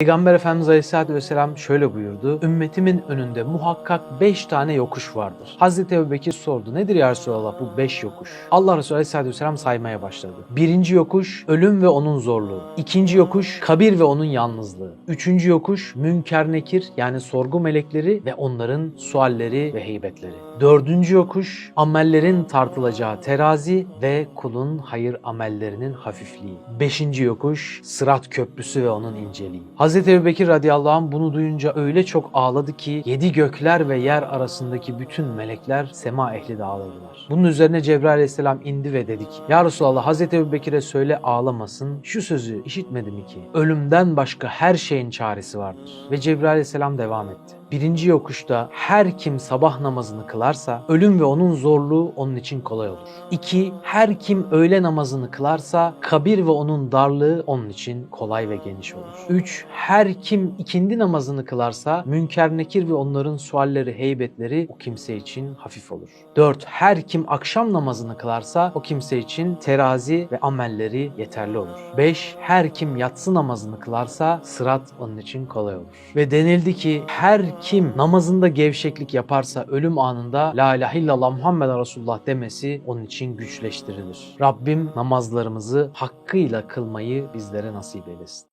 Peygamber Efendimiz Aleyhisselatü Vesselam şöyle buyurdu. Ümmetimin önünde muhakkak 5 tane yokuş vardır. Hazreti Ebubekir sordu. Nedir ya Resulallah bu 5 yokuş? Allah Resulü Aleyhisselatü Vesselam saymaya başladı. Birinci yokuş ölüm ve onun zorluğu. İkinci yokuş kabir ve onun yalnızlığı. Üçüncü yokuş münker nekir yani sorgu melekleri ve onların sualleri ve heybetleri. Dördüncü yokuş amellerin tartılacağı terazi ve kulun hayır amellerinin hafifliği. Beşinci yokuş sırat köprüsü ve onun inceliği. Hazreti Ebubekir radıyallahu anh bunu duyunca öyle çok ağladı ki yedi gökler ve yer arasındaki bütün melekler sema ehli de ağladılar. Bunun üzerine Cebrail aleyhisselam indi ve dedi ki Ya Resulallah Hazreti Ebubekir'e söyle ağlamasın şu sözü işitmedi mi ki ölümden başka her şeyin çaresi vardır. Ve Cebrail aleyhisselam devam etti. Birinci yokuşta her kim sabah namazını kılarsa ölüm ve onun zorluğu onun için kolay olur. İki, her kim öğle namazını kılarsa kabir ve onun darlığı onun için kolay ve geniş olur. Üç, her kim ikindi namazını kılarsa münker nekir ve onların sualleri, heybetleri o kimse için hafif olur. Dört, her kim akşam namazını kılarsa o kimse için terazi ve amelleri yeterli olur. Beş, her kim yatsı namazını kılarsa sırat onun için kolay olur. Ve denildi ki her kim namazında gevşeklik yaparsa ölüm anında La ilahe illallah Muhammed Resulullah demesi onun için güçleştirilir. Rabbim namazlarımızı hakkıyla kılmayı bizlere nasip eylesin.